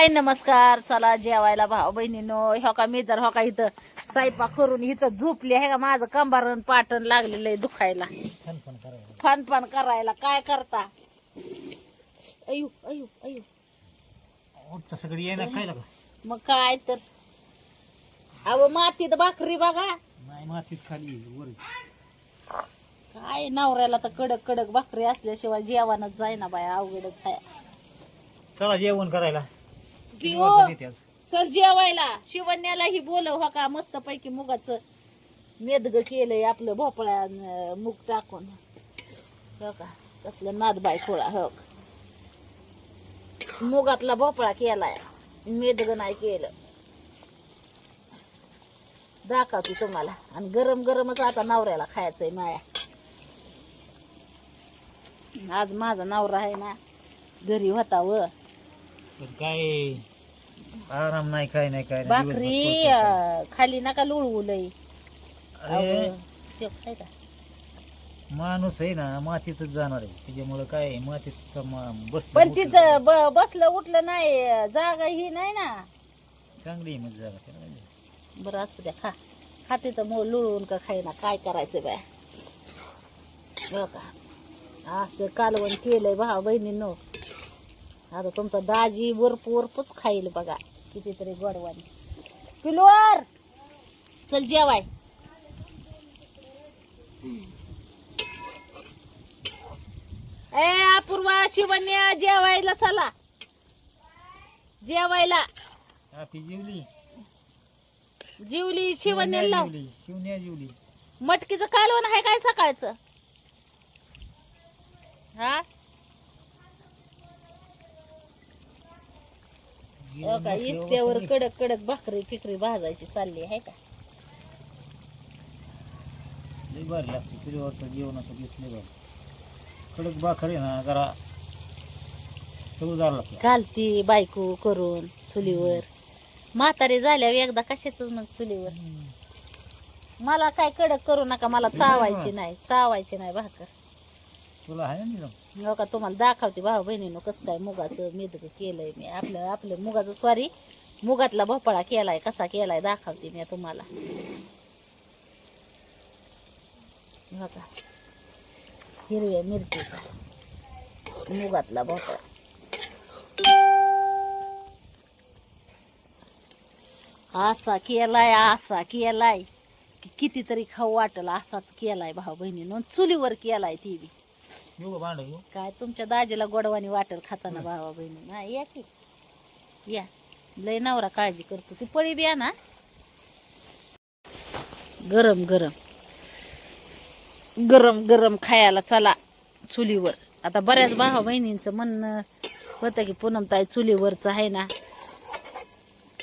हाय नमस्कार. चला जेवायला भाऊ बहिणीनो. हो का मी तर हो का इथं स्वयंपाक करून इथं झोपली आहे का? माझं कंबारण पाटण लागलेलं आहे दुखायला. फन फन करायला. काय करता? अयू अयू अयू सगळी येणार काय मग काय तर? अव मातीत भाकरी बघा. नाही मातीत खाली वर काय नवऱ्याला तर कडक कडक भाकरी असल्याशिवाय जेवणच जाईना बाय अवघडच आहे. चला जेवण करायला. चल जेवायला. शिवण्याला ही बोलव हो का? मस्त पैकी मुगाचं मेदग केलंय आपलं भोपळ्या अन मूग टाकून. हो का? कसलं नादबाई थोडा हो का. मुगातला भोपळा केलाय. मेदग नाही केलं. दाखवते तुम्हाला. आणि गरम गरमच आता नवऱ्याला खायचंय माया. आज माझा नवरा आहे ना घरी होता व. काय? आराम नाही काय नाही काय नाही. भाकरी दिवसभर अं, खाली नका लुळवू. अरे अहो, का? माणूस आहे ना मातीतच जाणार आहे. त्याच्यामुळे काय आहे, मातीत बस पण तिचं ब- बसलं उठलं नाही जागा ही नाही ना. चांगली आहे म्हणजे जागा त्याला. बरं असू द्या खा. खाते तर मग लुळवून का खाईना काय करायचं बाय? हो का? असं कालवण केलंय भाऊ बहिणींनो. आता तुमचा दाजी वरप वरपच खाईल बघा. कितीतरी गोडवानी किलोवर चल जेवाय. ए अपूर्वा शिवण्या जेवायला चला. जेवायला. जेवली. जीवली शिवण्या लाव. जेवली शिवण्या जेवली. मटकीचं कालवण आहे काय सकाळचं? हा? हो का इस्त्यावर कडक कडक भाकरी फिकरी भाजायची चालली आहे का? लई भारी लागते चुलीवरचं जेवणाचं घेतले बघ. कडक भाकर ना जरा चवदार लागते. घालती बायको करून चुलीवर. म्हातारी झाल्यावर एकदा कशाच मग चुलीवर? मला काय कडक करू नका मला चावायची नाही चावायची नाही भाकर. तुला आहे ना हो का तुम्हाला दाखवते भाऊ बहिणीनं कसं काय मुगाचं मेदक केलंय मी. आपलं आपलं मुगाचं सॉरी मुगातला भोपळा केलाय कसा केलाय दाखवते मी तुम्हाला. हो का? हिरव्या मिरचीचा मुगातला भोपळा. असा केलाय असा केलाय. की कितीतरी खाऊ वाटल असाच केलाय भाऊ बहिणीनं. चुलीवर केलाय ती बी. येऊ का भांड घेऊ. काय तुमच्या दाजीला गोडवानी वाटेल खाताना भावा बहिणी. हा या की. या. लय नवरा काळजी करतो. ती पळी बी ना गरम गरम. गरम गरम खायला चला चुलीवर. आता बऱ्याच भावा बहिणींचं म्हणणं होतं की पूनमताई चुलीवरचं आहे ना.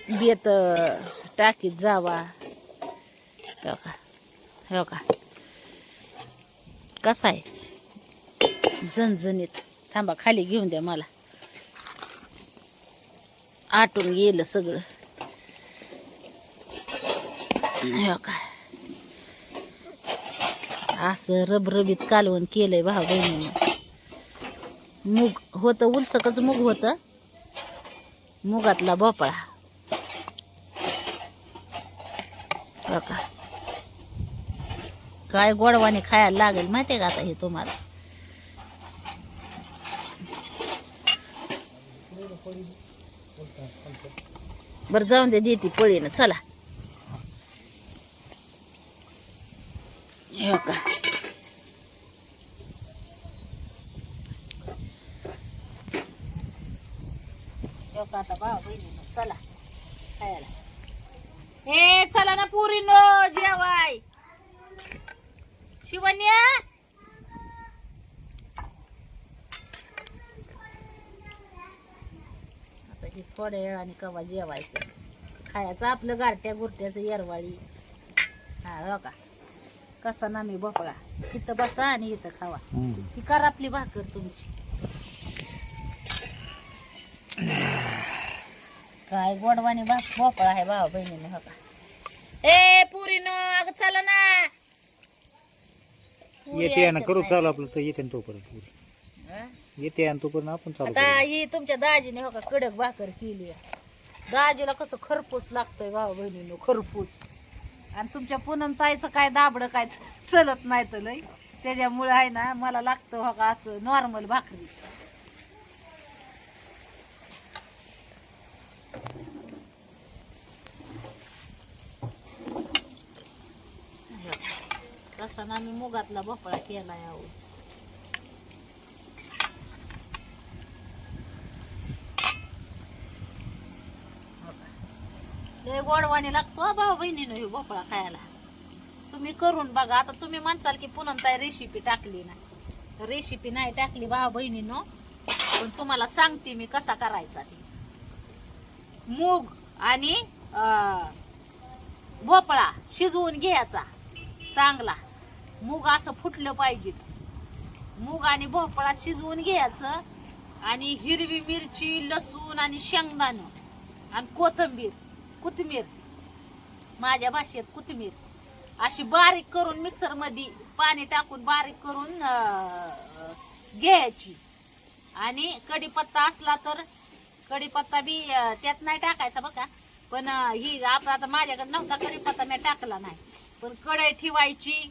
बेत टाकीत जावा. हो का हो का कसा आहे? झणझणीत थांबा खाली घेऊन द्या मला. आटून गेलं सगळं. काय? असं रबरबीत कालवण केलंय भाऊ बहिणीनं. मूग होतं उलसकच मूग होतं. मुगातला भोपळा. काय गोडवाने खायला लागेल माहितीये का आता हे तुम्हाला? बरं जाऊन दे देते पळीनं. चला. हो का हो का आता भाऊ बहिणीनं. चला. खायला. ए चला ना पुरीनो जेवाय. शिवन्या आता हे थोड्या वेळाने कवा जेवायचं. खायचं आपलं गारट्या गुरट्याचं येरवाळी. हा हो का? कसा ना मी भोपळा. इथं बसा आणि इथं खावा. ही कर आपली भाकर तुमची. काय गोडवानी भा भोपळा आहे भावा बहिणीने हो का? ए पुरीनो अगं चला ना. पुरी येते ना करू. चालू आपलं तर येते ना तोपर्यंत? येते आणि आपण चालू आता. ही तुमच्या दाजीने हो का कडक भाकर केली दाजीला कसं खरपूस लागतंय भाऊ बहिणीनं खरपूस. आणि तुमच्या पूनम ताईचं काय दाबडं काय चलत नाही तर लय त्याच्यामुळे आहे ना मला लागतं हो का असं नॉर्मल भाकरी. तसा ना मी मुगातला भोपळा केला यावं लय गोडवाणी लागतो भाऊ बहिणीनं हे भोपळा खायला. तुम्ही करून बघा आता तुम्ही म्हणसाल की पुन्हा काय रेसिपी टाकली ना रेसिपी नाही टाकली भाऊ बहिणीनं पण तुम्हाला सांगते मी कसा करायचा ते. मूग आणि भोपळा शिजवून घ्यायचा चांगला. मूग असं फुटलं पाहिजे. मूग आणि भोपळा शिजवून घ्यायचं आणि हिरवी मिरची लसूण आणि शेंगदाणं आणि कोथिंबीर कोथिंबीर. माझ्या भाषेत कोथिंबीर. अशी बारीक करून मिक्सरमध्ये पाणी टाकून बारीक करून घ्यायची. आणि कढीपत्ता असला तर कढीपत्ता बी त्यात नाही टाकायचा बघा. पण ही आपला आता माझ्याकडे नव्हता कढीपत्ता मी टाकला नाही. पण कढई ठेवायची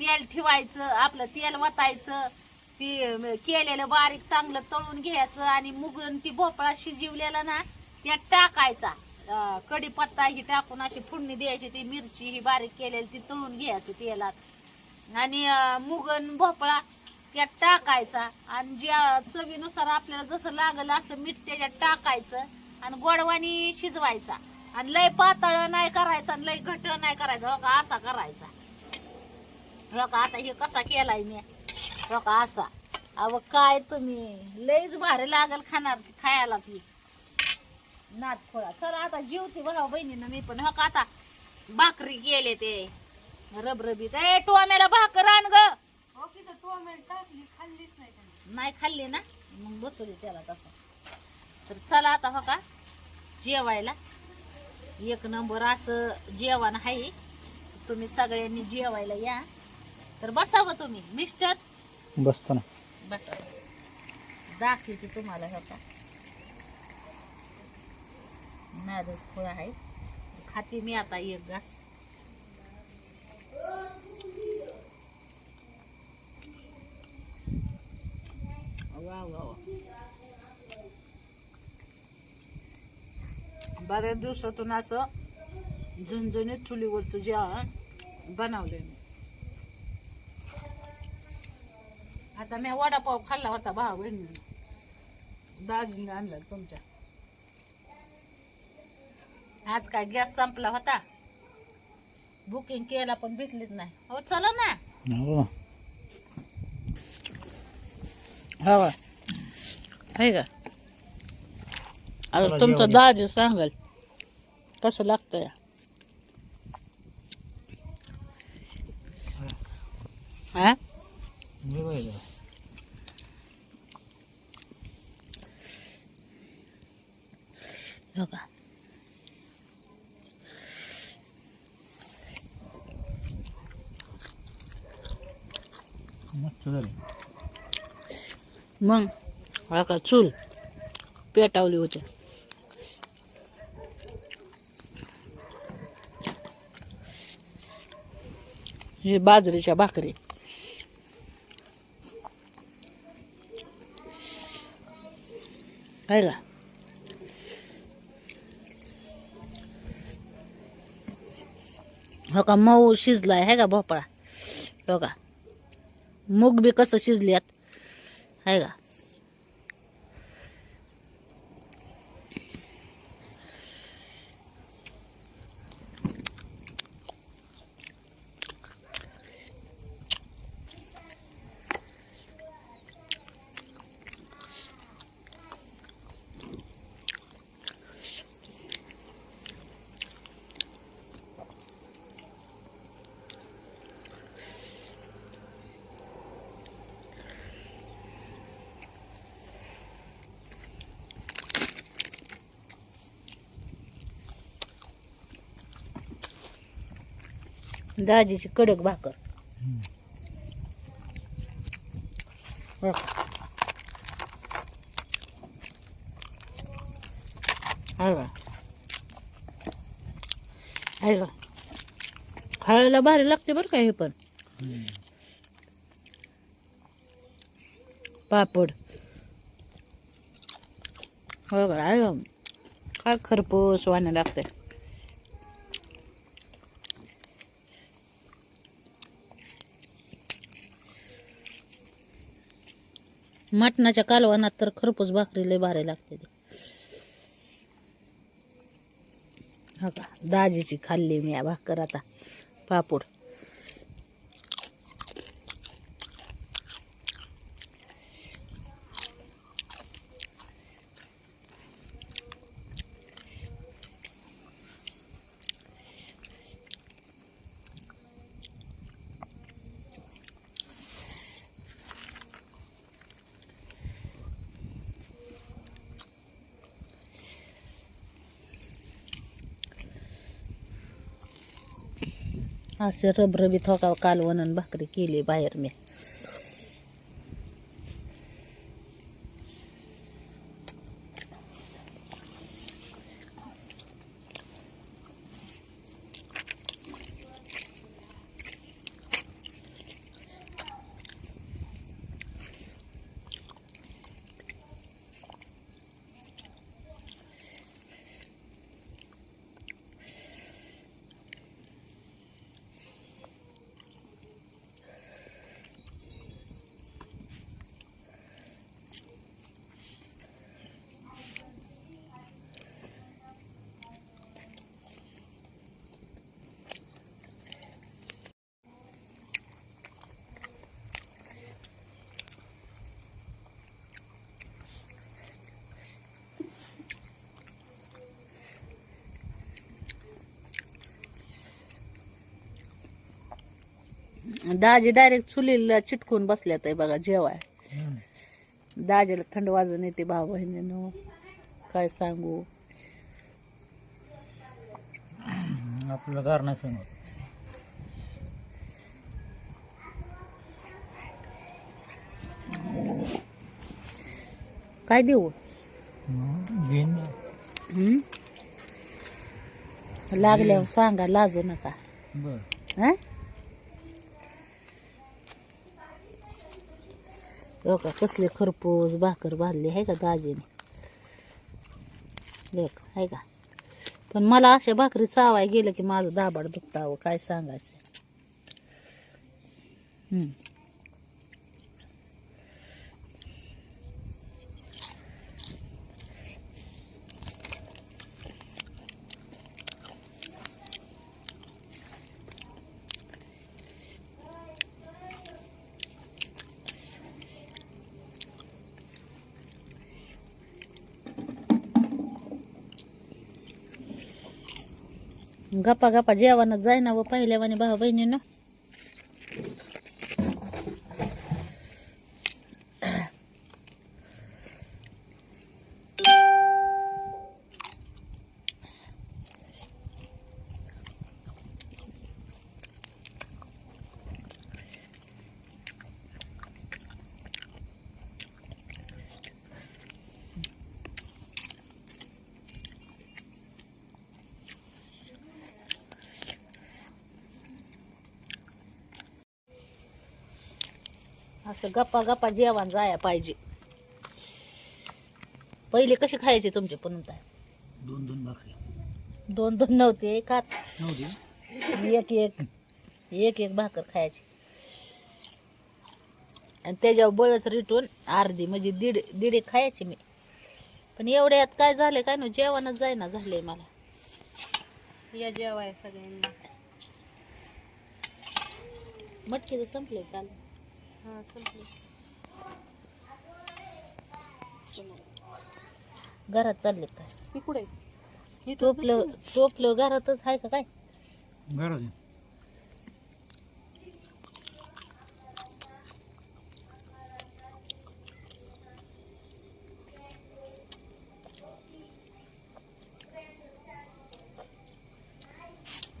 तेल ठेवायचं आपलं तेल वतायचं ती केलेलं बारीक चांगलं तळून घ्यायचं आणि मुगून ती भोपळा शिजवलेला ना त्यात टाकायचा. कढीपत्ता ही टाकून अशी फोडणी द्यायची ती मिरची ही बारीक केलेली ती तळून घ्यायची तेलात. आणि मुगन भोपळा त्यात टाकायचा. आणि ज्या चवीनुसार आपल्याला जसं लागलं असं मीठ त्याच्यात टाकायचं आणि गोडवानी शिजवायचा. आणि लय पातळ नाही करायचं आणि लय घट नाही करायचं. हो का? असा करायचा. हो का? आता हे कसा केलाय मी? हो का? असा. अव काय तुम्ही? लयच भारी लागल खाणार खायला ती. नाच फळा चला आता जेवते भाऊ बहिणीनं मी पण. हो का आता भाकरी गेले ते. रबरबीत. ए टोम्याला भाकर आण ग. नाही खाल्ली ना? मग बसू दे त्याला तसं. तर चला आता हो का जेवायला. एक नंबर असं जेवण आहे. तुम्ही सगळ्यांनी जेवायला या. तर बसावं तुम्ही. मिस्टर. बसतो ना. बसा. दाखवते तुम्हाला हो का. नारळ फळ आहे. खाते मी आता एक घास. वा वा बऱ्याच दिवसातून असं झणझणीत चुलीवरचं जेवण बनवलं मी. आता मी वडापाव खाल्ला होता भाऊ बहिणी दाजीने आणला तुमच्या. आज काय गॅस संपला होता. बुकिंग केला पण भेटलीच नाही. हो चला ना. हो. हवा आहे का? आता तुमचं. दाजी सांगाल कसं लागतंय? हा? मी बघायचं. हो का? मस्त मग? हा का? चूल. पेटावली होती. हे बाजरीच्या भाकरी. आहे का? हो का? मऊ शिजलाय आहे का भोपळा? हो का? मूग बी कसं शिजल्यात. आहे का? दाजीची कडक भाकर हं. आहे आहे का? खायला भारी लागते बरं का हे पण पापड हो का आहे का? काय खरपूस वाणी लागते मटणाच्या कालवानात तर खरपूस भाकरी लय भारी लागते हा हो का? दाजीची खाल्ली मी या भाकर आता. पापड. असे रबरबीत हो काल कालवण आणि भाकरी केली बाहेर मी. दाजी डायरेक्ट चुलीला चिटकून बसल्यात आहे बघा जेवाय. दाजीला थंड वाजून येते भाऊ बहिणीनं काय सांगू? आपल्याला गार नाही समोर. काय देऊ? घेईन? लागल्यावर सांगा लाजू नका. बर. हं? हो का कसले खरपूस भाकर भाजली आहे का दाजीने? लेख आहे का? पण मला अशा भाकरी चावाय गेलं की माझं दाबाड दुखतावं काय सांगायचं? गप्पा गप्पा जेवणात जाईना व पहिल्यावानी भाऊ बहिणीनं असं गप्पा गप्पा जेवण जाया पाहिजे. पहिले कसे खायचे तुमचे पण काय दोन दोन भाकरी. दोन दोन नव्हते एक हात नव्हती. एक एक एक एक भाकर खायची. आणि त्याच्यावर बळच रिटून अर्धी म्हणजे दीड दीड एक खायची मी. पण एवढ्यात काय झाले काय ना जेवणच जायना झालंय मला. या जेवाय सगळ्यांना. मटकी तर संपले काल हा संपलं घरात चालले काय मी कुठे टोपलं टोपलं घरातच आहे का काय? गरज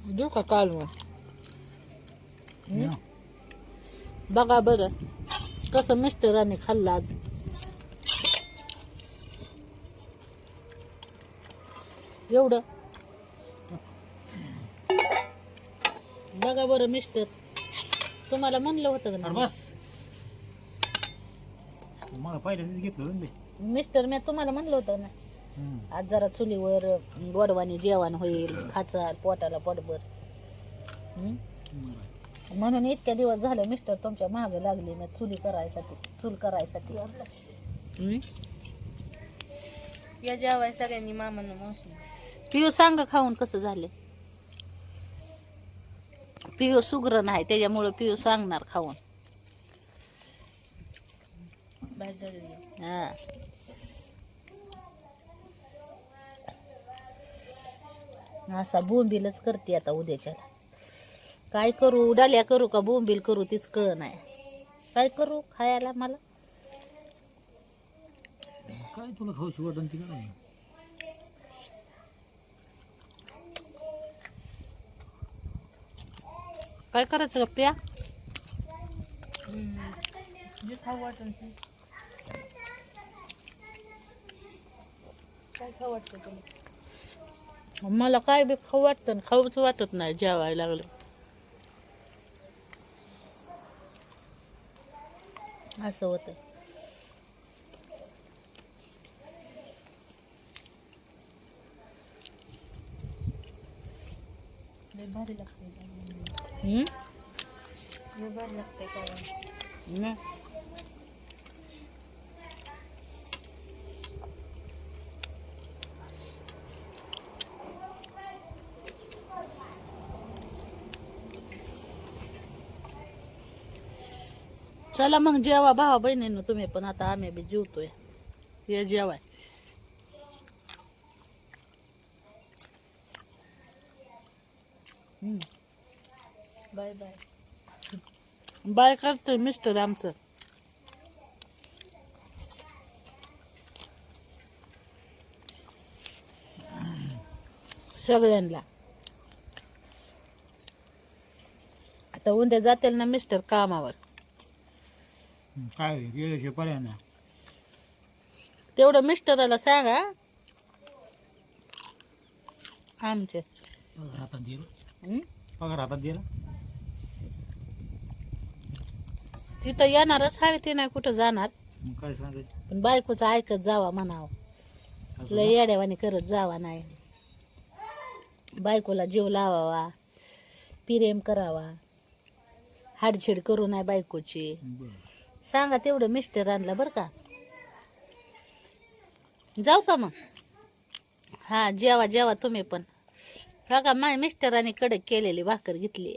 देऊ का काल मग बघा बरं कसं मिस्टरांनी खाल्लं आज एवढं बघा बरं मिस्टर तुम्हाला म्हणलं होतं का? बस मला पहिल्यांदाच घेतलं. मिस्टर मी तुम्हाला म्हणलं होतं ना हम्म. आज जरा चुलीवर गोडवानी जेवण होईल खाचा पोटाला पोटभर हं? म्हणून इतक्या दिवस झाले मिस्टर तुमच्या मागे लागले मी चुली करायसाठी चूल करायसाठी. हं? या जेवाय सगळ्यांनी मामानं मावशी. पिऊ सांग खाऊन कसं झाले? पिऊ सुग्र नाही त्याच्यामुळं पिऊ सांगणार खाऊन. हा. असा बोंबीलच करते आता उद्याच्याला. काय करू? डाल्या करू का? बोंबील करू तीच कळ नाही. काय करू खायला मला? काय तुला खाऊशी वाटन ती काय काय करायचं का प्या जे खाऊ वाटून ते. काय खाऊ वाटतं तुला? मला काय बी खाऊ वाटतं खाऊच वाटत नाही जेवायला लागलं. असं होतं. भारी लागते भारी लागते काय चला मग जेवा भावा बहिणीनं तुम्ही पण आता आम्ही बी जेवतोय. हे जेवाय. Bye bye. बाय करतोय मिस्टर आमचं. सगळ्यांना. आता उद्या जातील ना मिस्टर कामावर. काय पर्याय नाही. तेवढं मिस्टराला सांगा. आमचे. पगार हातात दिला. हं? पगार हातात दिला. तिथं येणारच आहे ते नाही कुठं जाणार. मग काय सांगायचं? पण बायकोचं ऐकत जावा म्हणावं. असं लय येड्यावानी करत जावा नाही. बायकोला जीव लावावा. प्रेम करावा. हाडछेड करू नये बायकोची. बरं. सांगा तेवढं मिस्टर आणलं बरं का. जाऊ का मग? हा जेवा जेवा तुम्ही पण. बघा माझ्या मिस्टरांनी कडक केलेली भाकर घेतली